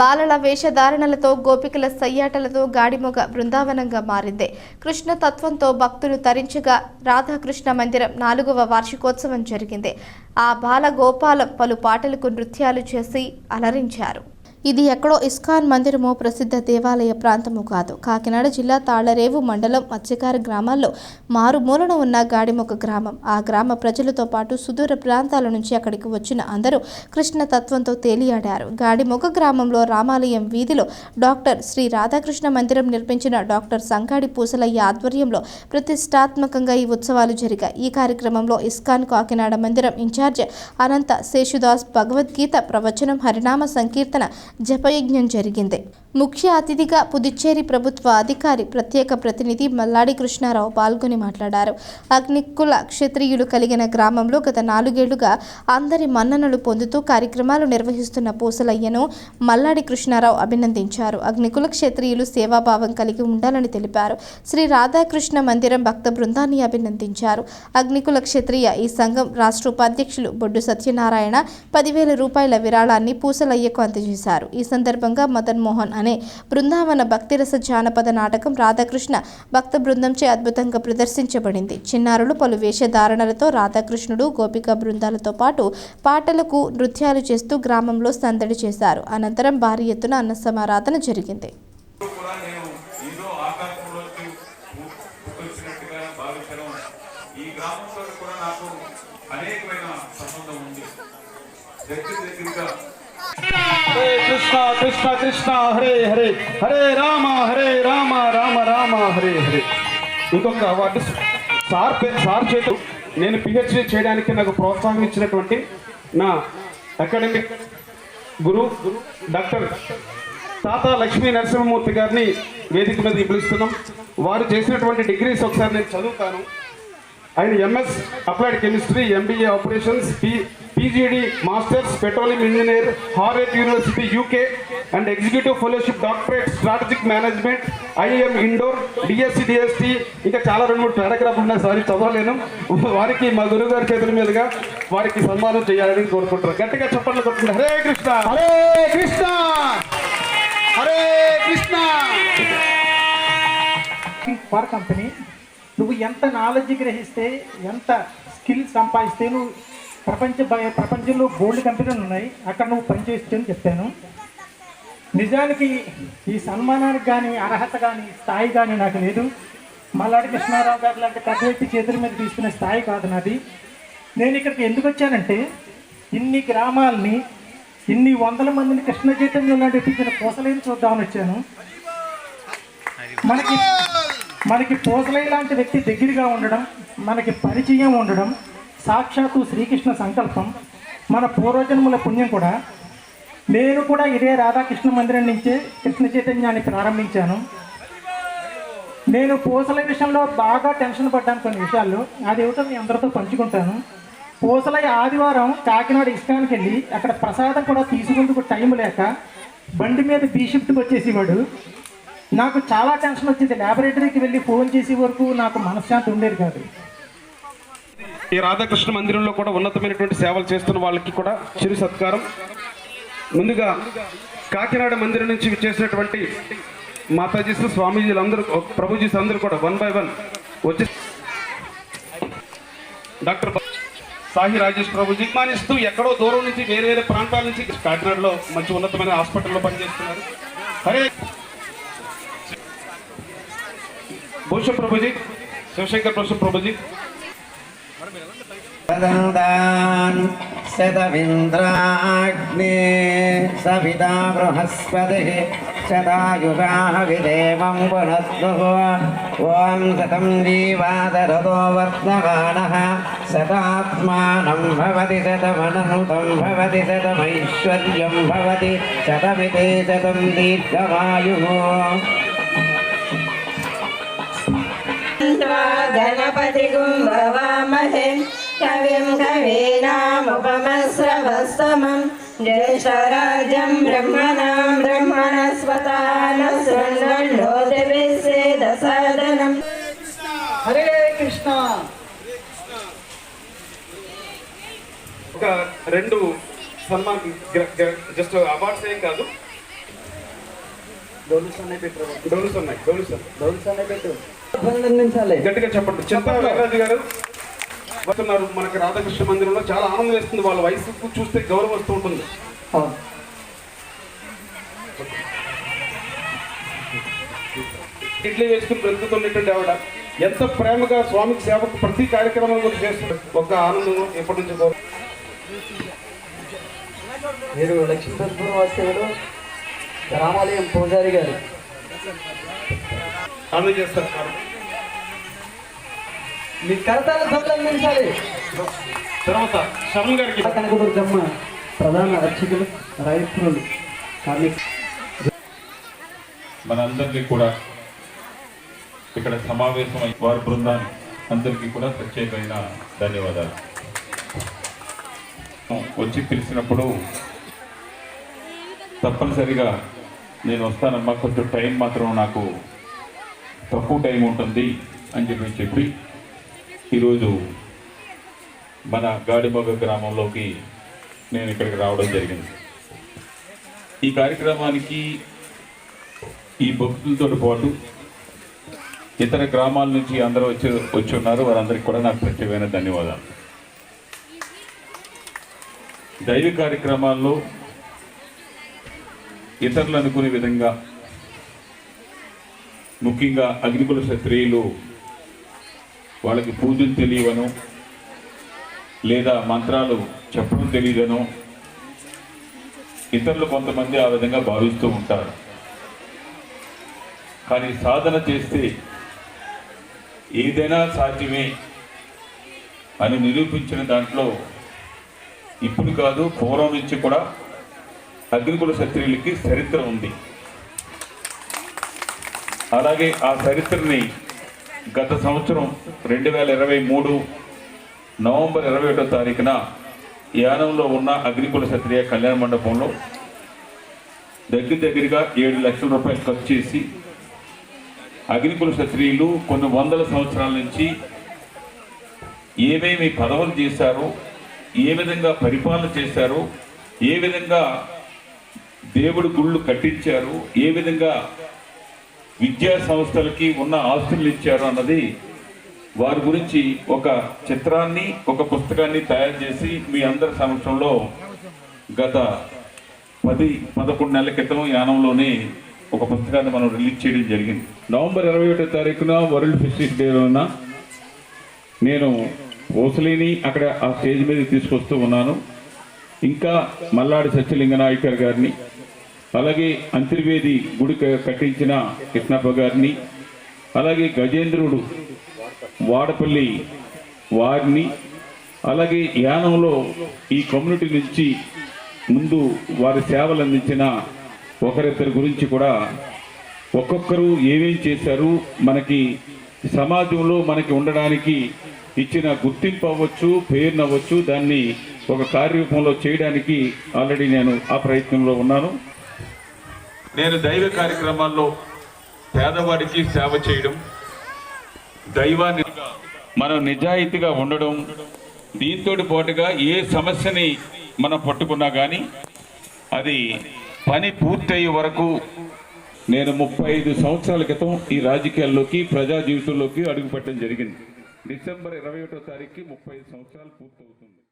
బాలల వేషధారణలతో గోపికల సయ్యాటలతో గాడిమొగ బృందావనంగా మారింది. కృష్ణ తత్వంతో భక్తులు తరించగా రాధాకృష్ణ మందిరం నాలుగవ వార్షికోత్సవం జరిగింది. ఆ బాల గోపాలం పలు పాటలకు నృత్యాలు చేసి అలరించారు. ఇది ఎక్కడో ఇస్కాన్ మందిరమో ప్రసిద్ధ దేవాలయ ప్రాంతము కాదు. కాకినాడ జిల్లా తాళ్ళరేవు మండలం మత్స్యకార గ్రామాల్లో మారుమూలన ఉన్న గాడిమొక గ్రామం. ఆ గ్రామ ప్రజలతో పాటు సుదూర ప్రాంతాల నుంచి అక్కడికి వచ్చిన అందరూ కృష్ణ తత్వంతో తేలియాడారు. గాడిమొక గ్రామంలో రామాలయం వీధిలో డాక్టర్ శ్రీ రాధాకృష్ణ మందిరం నిర్మించిన డాక్టర్ సంగాడి పూసలయ్య ఆధ్వర్యంలో ప్రతిష్టాత్మకంగా ఈ ఉత్సవాలు జరిగాయి. ఈ కార్యక్రమంలో ఇస్కాన్ కాకినాడ మందిరం ఇన్ఛార్జ్ అనంత శేషుదాస్ భగవద్గీత ప్రవచనం హరినామ సంకీర్తన జపయజ్ఞం జరిగింది. ముఖ్య అతిథిగా పుదుచ్చేరి ప్రభుత్వ అధికారి ప్రత్యేక ప్రతినిధి మల్లాడి కృష్ణారావు పాల్గొని మాట్లాడారు. అగ్నికుల క్షత్రియులు కలిగిన గ్రామంలో గత నాలుగేళ్ళుగా అందరి మన్ననలు పొందుతూ కార్యక్రమాలు నిర్వహిస్తున్న పూసలయ్యను మల్లాడి కృష్ణారావు అభినందించారు. అగ్నికుల క్షత్రియులు సేవాభావం కలిగి ఉండాలని తెలిపారు. శ్రీ రాధాకృష్ణ మందిరం భక్త బృందాన్ని అభినందించారు. అగ్నికుల క్షత్రియ ఈ సంఘం రాష్ట్ర ఉపాధ్యక్షులు బొడ్డు సత్యనారాయణ పదివేల రూపాయల విరాళాన్ని పూసలయ్యకు అందజేశారు. ఈ సందర్భంగా మదన్ మోహన్ అనే బృందావన భక్తిరస జానపద నాటకం రాధాకృష్ణ భక్త బృందంచే అద్భుతంగా ప్రదర్శించబడింది. చిన్నారులు పలు వేషధారణలతో రాధాకృష్ణుడు గోపిక బృందాలతో పాటు పాటలకు నృత్యాలు చేస్తూ గ్రామంలో సందడి చేశారు. అనంతరం భారీ ఎత్తున అన్న సమారాధన జరిగింది. ఈ గ్రామంతో కూడా నాకు అనేకమైన సంబంధం ఉంది. దగ్గర దగ్గరగా హరే కృష్ణ కృష్ణ కృష్ణ హరే హరే హరే రామ హరే రామ రామ రామ హరే హరే ఇంకొక వాటి సార్ సార్ చేత నేను పిహెచ్డి చేయడానికి నాకు ప్రోత్సాహం ఇచ్చినటువంటి నా అకాడమిక్ గురు డాక్టర్ తాత లక్ష్మీ నరసింహమూర్తి గారిని వేదిక మీద పిలుస్తున్నాం వారు చేసినటువంటి డిగ్రీస్ ఒకసారి నేను చదువుతాను. ఆయన M S applied chemistry M B A operations P P G D masters petroleum engineer Harvard university U K and executive fellowship doctorate strategic management I M Indore D S C D S T ఇంకా చాలా రెండు మూడు paragraph ఉన్నాయి sorry చదవలేను. వారికి మా గురువు గారి చేతుల మీదుగా వారికి సన్మానం చేయాలని కోరుకుంటున్నాను. గట్టిగా చెప్పండి కొట్టుకుంటారు హరే కృష్ణ! హరే కృష్ణ! హరే కృష్ణ! ఫర్ కంపెనీ నువ్వు ఎంత నాలెడ్జ్ గ్రహిస్తే ఎంత స్కిల్ సంపాదిస్తే నువ్వు ప్రపంచ ప్రపంచంలో గోల్డ్ కంపెనీలు ఉన్నాయి అక్కడ నువ్వు పనిచేస్తే అని చెప్పాను. నిజానికి ఈ సన్మానానికి కానీ అర్హత కానీ స్థాయి కానీ నాకు లేదు. మల్లాడి కృష్ణారావు గారు లాంటి పెద్ద వ్యక్తి చేతుల మీద తీసుకునే స్థాయి కాదు నాది. నేను ఇక్కడికి ఎందుకు వచ్చానంటే ఇన్ని గ్రామాలని ఇన్ని వందల మందిని కృష్ణ చైతన్యం లాంటి తీసిన కోసలేని చూద్దామని వచ్చాను. మనకి మనకి పోసలై లాంటి వ్యక్తి దగ్గరగా ఉండడం మనకి పరిచయం ఉండడం సాక్షాత్తు శ్రీకృష్ణ సంకల్పం మన పూర్వజన్ముల పుణ్యం కూడా. నేను కూడా ఇదే రాధాకృష్ణ మందిరం నుంచే కృష్ణ చైతన్యాన్ని ప్రారంభించాను. నేను పూసల విషయంలో బాగా టెన్షన్ పడ్డాను కొన్ని విషయాల్లో అది ఏమిటో మీ అందరితో పంచుకుంటాను. పూసలై ఆదివారం కాకినాడ ఇష్టానికి వెళ్ళి అక్కడ ప్రసాదం కూడా తీసుకుందుకు టైం లేక బండి మీద బీ షిఫ్ట్కి వచ్చేసేవాడు. నాకు చాలా టెన్షన్ వచ్చింది ల్యాబొరేటరీకి వెళ్ళి ఫోన్ చేసే వరకు నాకు మనశ్శాంతి ఉండేది కాదు. ఈ రాధాకృష్ణ మందిరంలో కూడా ఉన్నతమైనటువంటి సేవలు చేస్తున్న వాళ్ళకి కూడా చిరు సత్కారం. ముందుగా కాకినాడ మందిరం నుంచి విచ్చేసినటువంటి మాతాజీస్ స్వామీజీలు అందరూ ప్రభుజీస్ అందరూ కూడా వన్ బై వన్ వచ్చి డాక్టర్ సాహి రాజేష్ ప్రభుజీ మానిస్తూ ఎక్కడో దూరం నుంచి వేరే వేరే ప్రాంతాల నుంచి కాకినాడలో మంచి ఉన్నతమైన హాస్పిటల్లో పనిచేస్తున్నారు. హరే भूषण प्रभु जी शिवशंकर भूषण प्रभु जी शतविन्द्राग्ने सविता बृहस्पतिः शतायुगाः विदेवं पुनस्नुः ॐ शतं जीवादरतो वर्तमानः शतात्मानं भवति शतमनहुतं भवति शतमैश्वर्यं गणपति भवामहे कविं कवीनामुपमस्रवस्तमं ज्येष्ठराजं ब्रह्मणां ब्रह्मणस्पता न शृण्वन्नो दिविसेदसादनम् హరే కృష్ణ ఒక రెండు సన్మాన్ జస్ట్ అవార్డ్స్ ఏం కాదు గట్టిగా చెప్పండి. చింతా వీర్రాజు గారు వస్తున్నారు. మనకి రాధాకృష్ణ మందిరంలో చాలా ఆనందం వేస్తుంది. వాళ్ళ వయసు చూస్తే గౌరవం వస్తూ ఉంటుంది. ఇడ్లీ వేసుకుని బ్రతుకుతున్నటువంటి ఆవిడ ఎంత ప్రేమగా స్వామికి సేవకు ప్రతి కార్యక్రమం కూడా చేస్తుంది. ఒక ఆనందం ఎప్పటి నుంచి గౌరవం. మీరు లక్ష్మీపతిపురం వాస్తవుడు రామాలయం పూజారి గారు. మీ కరతాలను అభినందించాలి తర్వాత శరణ్ గారికి కనకదుర్గమ్మ ప్రధాన అర్చకులు రైతులు కార్మిక మనందరినీ కూడా ఇక్కడ సమావేశమై వారి బృందాన్ని అందరికీ కూడా ప్రత్యేకమైన ధన్యవాదాలు. వచ్చి పిలిచినప్పుడు తప్పనిసరిగా నేను వస్తానమ్మా కొంచెం టైం మాత్రం నాకు తక్కువ టైం ఉంటుంది అని చెప్పి చెప్పి ఈరోజు మన గాడిమొగ గ్రామంలోకి నేను ఇక్కడికి రావడం జరిగింది. ఈ కార్యక్రమానికి ఈ భక్తులతో పాటు ఇతర గ్రామాల నుంచి అందరూ వచ్చి వచ్చి ఉన్నారు వారందరికీ కూడా నాకు ప్రత్యేకమైన ధన్యవాదాలు. దైవ కార్యక్రమాల్లో ఇతరులు అనుకునే విధంగా ముఖ్యంగా అగ్నికుల క్షత్రియులు వాళ్ళకి పూజలు తెలియవను లేదా మంత్రాలు చెప్పడం తెలియదను ఇతరులు కొంతమంది ఆ విధంగా భావిస్తూ ఉంటారు. కానీ సాధన చేస్తే ఏదైనా సాధ్యమే అని నిరూపించిన దాంట్లో ఇప్పుడు కాదు పూర్వం నుంచి కూడా అగ్నికుల క్షత్రియులకి చరిత్ర ఉంది. అలాగే ఆ చరిత్రని గత సంవత్సరం రెండు వేల ఇరవై మూడు నవంబర్ ఇరవై ఒకటో తారీఖున యానంలో ఉన్న అగ్నికుల క్షత్రియ కళ్యాణ మండపంలో దగ్గర దగ్గరగా ఏడు లక్షల రూపాయలు ఖర్చు చేసి అగ్నికుల క్షత్రియులు కొన్ని వందల సంవత్సరాల నుంచి ఏమేమి పదవులు చేశారో ఏ విధంగా పరిపాలన చేశారో ఏ విధంగా దేవుడు గుళ్ళు కట్టించారు. ఏ విధంగా విద్యా సంస్థలకి ఉన్న ఆస్తులు ఇచ్చారు అన్నది వారి గురించి ఒక చిత్రాన్ని ఒక పుస్తకాన్ని తయారు చేసి మీ అందరి సమక్షంలో గత పది పదకొండు నెలల క్రితం యానంలోనే ఒక పుస్తకాన్ని మనం రిలీజ్ చేయడం జరిగింది. నవంబర్ ఇరవై ఒకటో తారీఖున వరల్డ్ ఫిషరీస్ డే రోజున నేను ఓసలిని అక్కడ ఆ స్టేజ్ మీద తీసుకొస్తూ ఉన్నాను. ఇంకా మల్లాడి సత్యలింగ నాయకర్ గారిని అలాగే అంతర్వేది గుడి కట్టించిన కృష్ణప్ప గారిని అలాగే గజేంద్రుడు వాడపల్లి వారిని అలాగే యానంలో ఈ కమ్యూనిటీ నుంచి ముందు వారి సేవలు అందించిన ఒకరిద్దరి గురించి కూడా ఒక్కొక్కరు ఏమేం చేశారు మనకి సమాజంలో మనకి ఉండడానికి ఇచ్చిన గుర్తింపు అవ్వచ్చు పేరునవ్వచ్చు దాన్ని ఒక కార్యరూపంలో చేయడానికి ఆల్రెడీ నేను ఆ ప్రయత్నంలో ఉన్నాను. నేను దైవ కార్యక్రమాల్లో పేదవాడికి సేవ చేయడం దైవాన్ని మనం నిజాయితీగా ఉండడం దీంతో పాటుగా ఏ సమస్యని మనం పట్టుకున్నా కానీ అది పని పూర్తయ్యే వరకు నేను ముప్పై ఐదు సంవత్సరాల క్రితం ఈ రాజకీయాల్లోకి ప్రజా జీవితంలోకి అడుగుపెట్టడం జరిగింది. డిసెంబర్ ఇరవై ఒకటో తారీఖుకి ముప్పై సంవత్సరాలు పూర్తవుతుంది.